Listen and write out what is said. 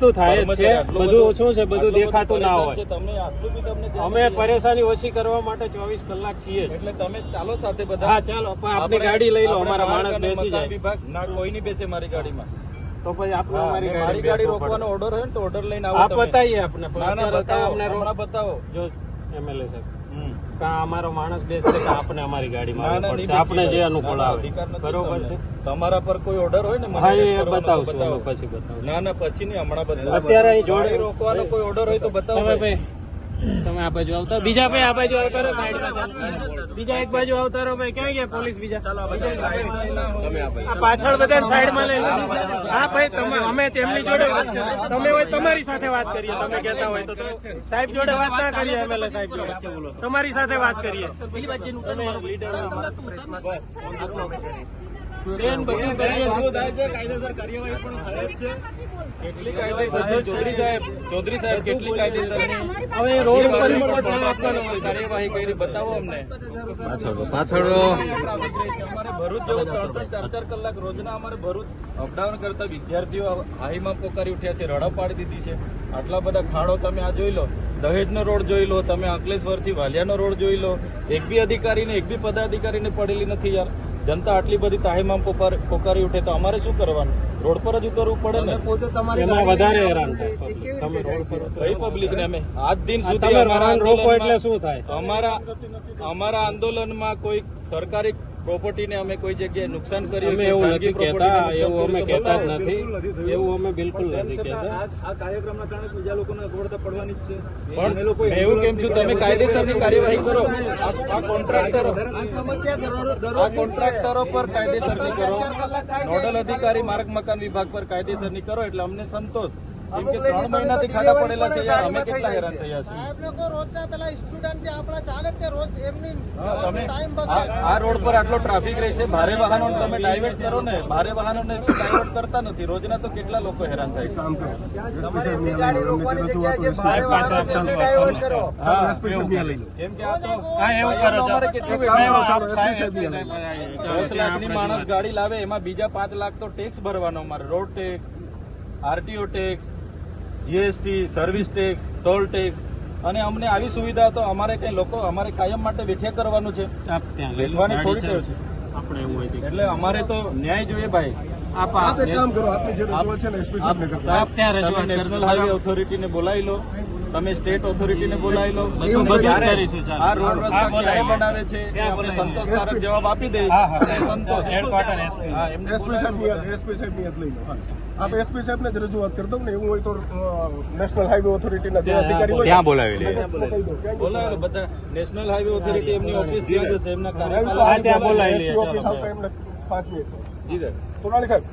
વસ્તુ થાય જ છે બધું ઓછું છે બધું દેખાતું ના હોય. અમે પરેશાની ઓછી કરવા માટે ચોવીસ કલાક છીએ એટલે તમે ચાલો સાથે બધા. હા ચાલો પણ આપની આપણે- ગાડી લઈ લો અમારા માણસ બેસી જાય. વિભાગ ના કોઈ નહીં બેસે મારી ગાડીમાં. તો પછી આપણે અમારી ગાડી મારી ગાડી રોકવાનો ઓર્ડર હોય ને તો ઓર્ડર લઈને આવો આ બતાવીએ આપણે. બતાવો. જો એમએલએ સાહેબ. હમ. અમારો માણસ બેસશે કે આપણે અમારી ગાડી ગાડીમાં પડશે? આપણે જે અનુકૂળ આવે. બરોબર છે? તમારા પર કોઈ ઓર્ડર હોય ને હા એ બતાવશું બતાવો. પછી બતાવશું. ના ના પછી નહીં હમણાં બતાવો અત્યારે અહીં જોડે- રોકવાનો કોઈ ઓર્ડર હોય તો બતાવો ભાઈ. તમે આ બાજુ આવતા બીજા ભાઈ આ બાજુ આવતા રહો. સાઈડ બીજા એક બાજુ આવતા રહો ભાઈ. ક્યાં ગયા પોલીસ બીજા. આ પાછળ બધા સાઈડમાં લઈ હા ભાઈ તમે અમે તેમની જોડે તમે હોય તમારી સાથે વાત કરીએ. તમે કહેતા હોય તો સાહેબ જોડે વાત ના કરીએ એમએલએ સાહેબ જોડે. તમારી સાથે વાત કરીએ. બેન બધી? કાયદેસર કાર્યવાહી પણ થાય છે. કેટલી કાયદેસર ચૌધરી સાહેબ? ચૌધરી સાહેબ કેટલી કાયદેસરની? હવે રોડ ઉપર કેટલી પણ પણ આપવાનો આપવાનો કાર્યવાહી કરી બતાવો અમને. પાછળ અમારે ભરૂચ જેવું ત્રણ ત્રણ ચાર ચાર કલાક રોજના અમારે ભરૂચ અપડાઉન કરતા વિદ્યાર્થીઓ હાઈમાં પોકારી ઉઠ્યા છે રડા પાડી દીધી છે. આટલા બધા ખાડો તમે આ જોઈ લો દહેજનો રોડ જોઈ લો તમે અંકલેશ્વરથી વાલિયાનો રોડ જોઈ લો. એક બી અધિકારીને એક બી પદાધિકારીને પડેલી નથી યાર. જનતા આટલી બધી તાહીમાં પોકાર- પોકારી ઉઠે તો અમારે શું કરવાનું? રોડ પર જ ઉતરવું પડે ને? એમાં વધારે હેરાન થાય. તમે રોડ પર. કઈ પબ્લિક ને અમે. આજ દિન સુધી રોકો એટલે શું થાય? અમારા અમારા આંદોલનમાં કોઈ સરકારી પ્રોપર્ટીને અમે કોઈ જગ્યાએ નુકસાન કર્યું એવું નથી કહેતા એવું અમે કહેતા જ નથી. એવું અમે બિલકુલ નથી કહેતા. આ કાર્યક્રમના કારણે બીજા લોકોને અગવડતા પડવાની જ છે. પણ એવું કેમ છું તમે કાયદેસરની કાર્યવાહી કરો. આ આ કોન્ટ્રાક્ટરો આ કોન્ટ્રાક્ટરો પર કાયદેસરની કરો નોડલ અધિકારી માર્ગ મકાન વિભાગ પર કાયદેસરની કરો એટલે અમને સંતોષ. કેમ કે ત્રણ મહિનાથી ખાડા પડેલા છે યાર. અમે કેટલા હેરાન થયા છે સાહેબ લોકો રોજના પેલા સ્ટુડન્ટ જે આપણા ચાલે તે રોજ એમની ટાઈમ આ રોડ પર આટલો ટ્રાફિક રહે છે. ભારે વાહનો તમે ડાયવર્ટ કરો ને ભારે વાહનોને ડાયવર્ટ કરતા નથી. રોજના તો કેટલા લોકો હેરાન થાય કરો. કેમ કે આ તો એવું કરો અમારે કેટલું દસ લાખની માણસ ગાડી લાવે એમાં બીજા પાંચ લાખ તો ટેક્સ ભરવાનો અમારે road tax RTO tax GST service tax toll tax અને અમને આવી સુવિધા તો અમારે કઈ લોકો અમારે કાયમ માટે વેઠ્યા કરવાનું છે. આપ ત્યાં લઈ લો. વેઠવાની થોડી ટેવ છે. આપણે એવું હોય એટલે અમારે તો ન્યાય જોઈએ ભાઈ. આપ કામ કરો આપની જે છે ને સાહેબને ત્યાં રજૂઆત. હાઈવે ઓથોરિટીને બોલાવી લો. તમે સ્ટેટ ઓથોરિટીને બોલાવી લો. આ રોડ રસ્તા ક્યારે લો. બનાવે છે એ આપણે સંતોષકારક જવાબ આપી દઈએ. સંતોષ. એસપી. સાહેબ એસપી સાહેબની લઈ લો આપ એસપી સાહેબ ને જ રજૂઆત કરી દઉં ને એવું હોય તો નેશનલ હાઈવે ઓથોરિટીના જે અધિકારી હોય ત્યાં બોલાવી લે. બોલાવેલો બધા નેશનલ હાઈવે ઓથોરિટી એમની ઓફિસ ત્યાં જશે એમના હા, ત્યાં બોલાવી લે ઓફિસ આવતા એમને પાંચ મિનિટ. જી સર સોનાલી સાહેબ